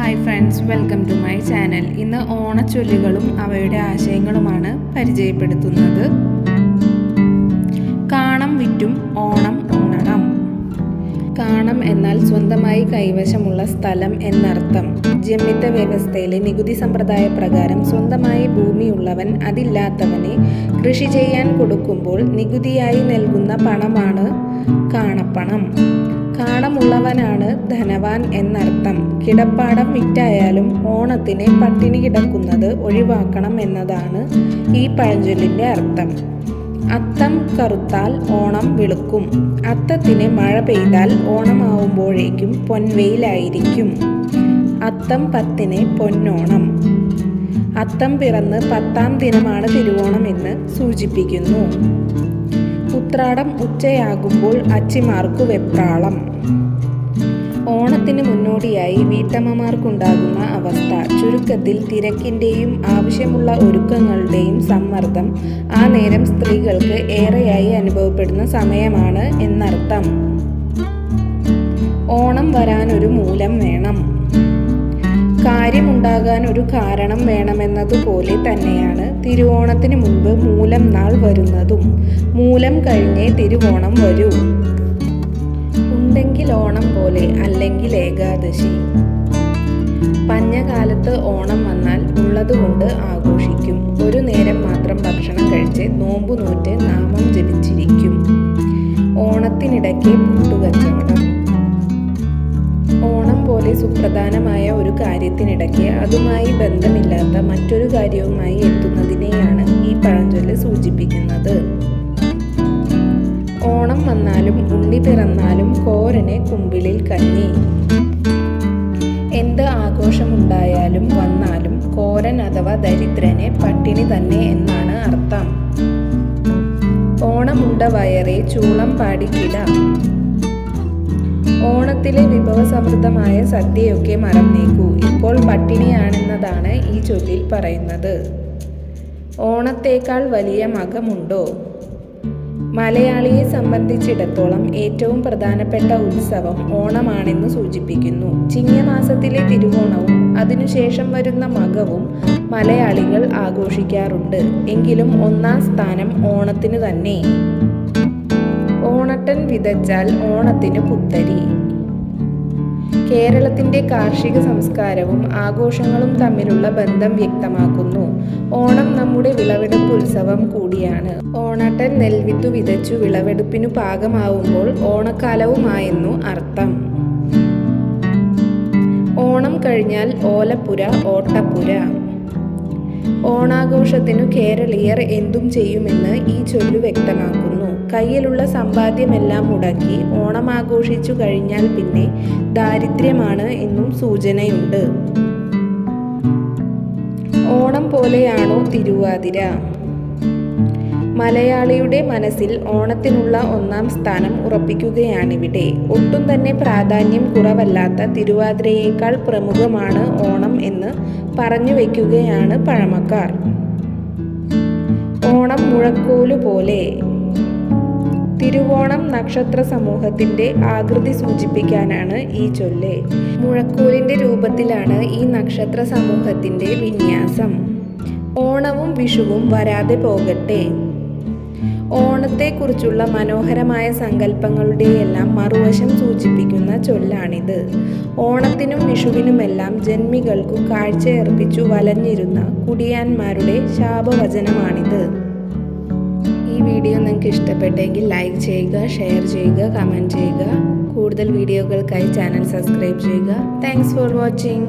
Hi friends welcome to my channel ഇന്ന് ഓണച്ചൊല്ലുകളും അവയുടെ ആശയങ്ങളുമാണ് പരിചയപ്പെടുത്തുന്നത്. കാണം വിറ്റും ഓണം ഉണ്ണണം കാണം എന്നാൽ സ്വന്തമായി കൈവശമുള്ള സ്ഥലം എന്നർത്ഥം. ജമ്മിത്ത വ്യവസ്ഥയിലെ നികുതി സമ്പ്രദായ പ്രകാരം സ്വന്തമായി ഭൂമിയുള്ളവൻ അതില്ലാത്തവനെ കൃഷി ചെയ്യാൻ കൊടുക്കുമ്പോൾ നികുതിയായി നൽകുന്ന പണമാണ് കാണപ്പണം. കാണമുള്ളവനാണ് ധനവാൻ എന്നർത്ഥം. കിടപ്പാടം വിറ്റായാലും ഓണത്തിന് പട്ടിണി കിടക്കുന്നത് ഒഴിവാക്കണം എന്നതാണ് ഈ പഴഞ്ചൊല്ലിന്റെ അർത്ഥം. അത്തം കറുത്താൽ ഓണം വെളുക്കും. അത്തത്തിന് മഴ പെയ്താൽ ഓണമാവുമ്പോഴേക്കും പൊൻവെയിലായിരിക്കും. അത്തം പത്തിന് പൊന്നോണം. അത്തം പിറന്ന് പത്താം ദിനമാണ് തിരുവോണം എന്ന് സൂചിപ്പിക്കുന്നു. ഉത്രാടം ഉച്ചയാകുമ്പോൾ അച്ചിമാർക്കു വെപ്രാളം. ഓണത്തിന് മുന്നോടിയായി വീട്ടമ്മമാർക്കുണ്ടാകുന്ന അവസ്ഥ ചുരുക്കത്തിൽ തിരക്കിന്റെയും ആവശ്യമുള്ള ഒരുക്കങ്ങളുടെയും സമ്മർദ്ദം ആ നേരം സ്ത്രീകൾക്ക് ഏറെയായി അനുഭവപ്പെടുന്ന സമയമാണ് എന്നർത്ഥം. ഓണം വരാനൊരു മൂലം വേണം. കാര്യമുണ്ടാകാൻ ഒരു കാരണം വേണമെന്നതുപോലെ തന്നെയാണ് തിരുവോണത്തിന് മുൻപ് മൂലം നാൾ വരുന്നതും. മൂലം കഴിഞ്ഞേ തിരുവോണം വരൂ. ഉണ്ടെങ്കിൽ ഓണം പോലെ അല്ലെങ്കിൽ ഏകാദശി. പഞ്ഞകാലത്ത് ഓണം വന്നാൽ ഉള്ളതുകൊണ്ട് ആഘോഷിക്കും. ഒരു നേരം മാത്രം ഭക്ഷണം കഴിച്ച് നോമ്പു നൂറ്റ് നാമം ജപിച്ചിരിക്കും. ഓണത്തിനിടയ്ക്ക് പുട്ടുകച്ചവടം. ഓണം പോലെ സുപ്രധാനമായ ഒരു കാര്യത്തിനിടയ്ക്ക് അതുമായി ബന്ധമില്ലാത്ത മറ്റൊരു കാര്യവുമായി എത്തുന്നതിനെയാണ് ഈ പഴഞ്ചൊല്ല് സൂചിപ്പിക്കുന്നത്. ഓണം വന്നാലും ഉണ്ണി പിറന്നാലും കോരനെ കുമ്പിളിൽ കഞ്ഞി എന്ത് ആഘോഷമുണ്ടായാലും വന്നാലും കോരൻ അഥവാ ദരിദ്രനെ പട്ടിണി തന്നെ എന്നാണ് അർത്ഥം. ഓണമുണ്ട വയറെ ചൂളം പാടിക്കിട ഓണത്തിലെ വിഭവസമൃദ്ധമായ സദ്യയൊക്കെ മറന്നേക്കൂ. ഇപ്പോൾ പട്ടിണിയാണെന്നതാണ് ഈ ചൊല്ലിൽ പറയുന്നത്. ഓണത്തേക്കാൾ വലിയ മകമുണ്ടോ? മലയാളിയെ സംബന്ധിച്ചിടത്തോളം ഏറ്റവും പ്രധാനപ്പെട്ട ഉത്സവം ഓണമാണെന്ന് സൂചിപ്പിക്കുന്നു. ചിങ്ങമാസത്തിലെ തിരുവോണവും അതിനുശേഷം വരുന്ന മകവും മലയാളികൾ ആഘോഷിക്കാറുണ്ട്. എങ്കിലും ഒന്നാം സ്ഥാനം ഓണത്തിന് തന്നെ. ഓണട്ടൻ വിതച്ചാൽ ഓണത്തിന് പുത്തരി. കേരളത്തിന്റെ കാർഷിക സംസ്കാരവും ആഘോഷങ്ങളും തമ്മിലുള്ള ബന്ധം വ്യക്തമാക്കുന്നു. ഓണം നമ്മുടെ വിളവെടുപ്പ് ഉത്സവം കൂടിയാണ്. ഓണട്ടൻ നെൽവിത്തു വിതച്ചു വിളവെടുപ്പിനു പാകമാവുമ്പോൾ ഓണക്കാലവുമായെന്നു അർത്ഥം. ഓണം കഴിഞ്ഞാൽ ഓലപ്പുര ഓട്ടപ്പുര. ഓണാഘോഷത്തിനു കേരളീയർ എന്തും ചെയ്യുമെന്ന് ഈ ചൊല്ലു വ്യക്തമാക്കുന്നു. കയ്യിലുള്ള സമ്പാദ്യമെല്ലാം മുടക്കി ഓണം ആഘോഷിച്ചു കഴിഞ്ഞാൽ പിന്നെ ദാരിദ്ര്യമാണ് എന്നും സൂചനയുണ്ട്. ഓണം പോലെയാണോ തിരുവാതിര? മലയാളിയുടെ മനസ്സിൽ ഓണത്തിനുള്ള ഒന്നാം സ്ഥാനം ഉറപ്പിക്കുകയാണിവിടെ. ഒട്ടും തന്നെ പ്രാധാന്യം കുറവല്ലാത്ത തിരുവാതിരയേക്കാൾ പ്രമുഖമാണ് ഓണം എന്ന് പറഞ്ഞു വയ്ക്കുകയാണ് പഴമക്കാർ. ഓണം മുഴക്കോലു പോലെ തിരുവോണം നക്ഷത്ര സമൂഹത്തിന്റെ ആകൃതി സൂചിപ്പിക്കാനാണ് ഈ ചൊല്ല്. മുഴക്കോലിന്റെ രൂപത്തിലാണ് ഈ നക്ഷത്ര സമൂഹത്തിന്റെ വിന്യാസം. ഓണവും വിഷുവും വരാതെ പോകട്ടെ. ഓണത്തെക്കുറിച്ചുള്ള മനോഹരമായ സങ്കല്പങ്ങളുടെയെല്ലാം മറുവശം സൂചിപ്പിക്കുന്ന ചൊല്ലാണിത്. ഓണത്തിനും വിഷുവിനുമെല്ലാം ജന്മികൾക്കു കാഴ്ചയർപ്പിച്ചു വലഞ്ഞിരുന്ന കുടിയാന്മാരുടെ ശാപവചനമാണിത്. ഈ വീഡിയോ നിങ്ങൾക്ക് ഇഷ്ടപ്പെട്ടെങ്കിൽ ലൈക്ക് ചെയ്യുക ഷെയർ ചെയ്യുക കമന്റ് ചെയ്യുക. കൂടുതൽ വീഡിയോകൾക്കായി ചാനൽ സബ്സ്ക്രൈബ് ചെയ്യുക. Thanks for watching.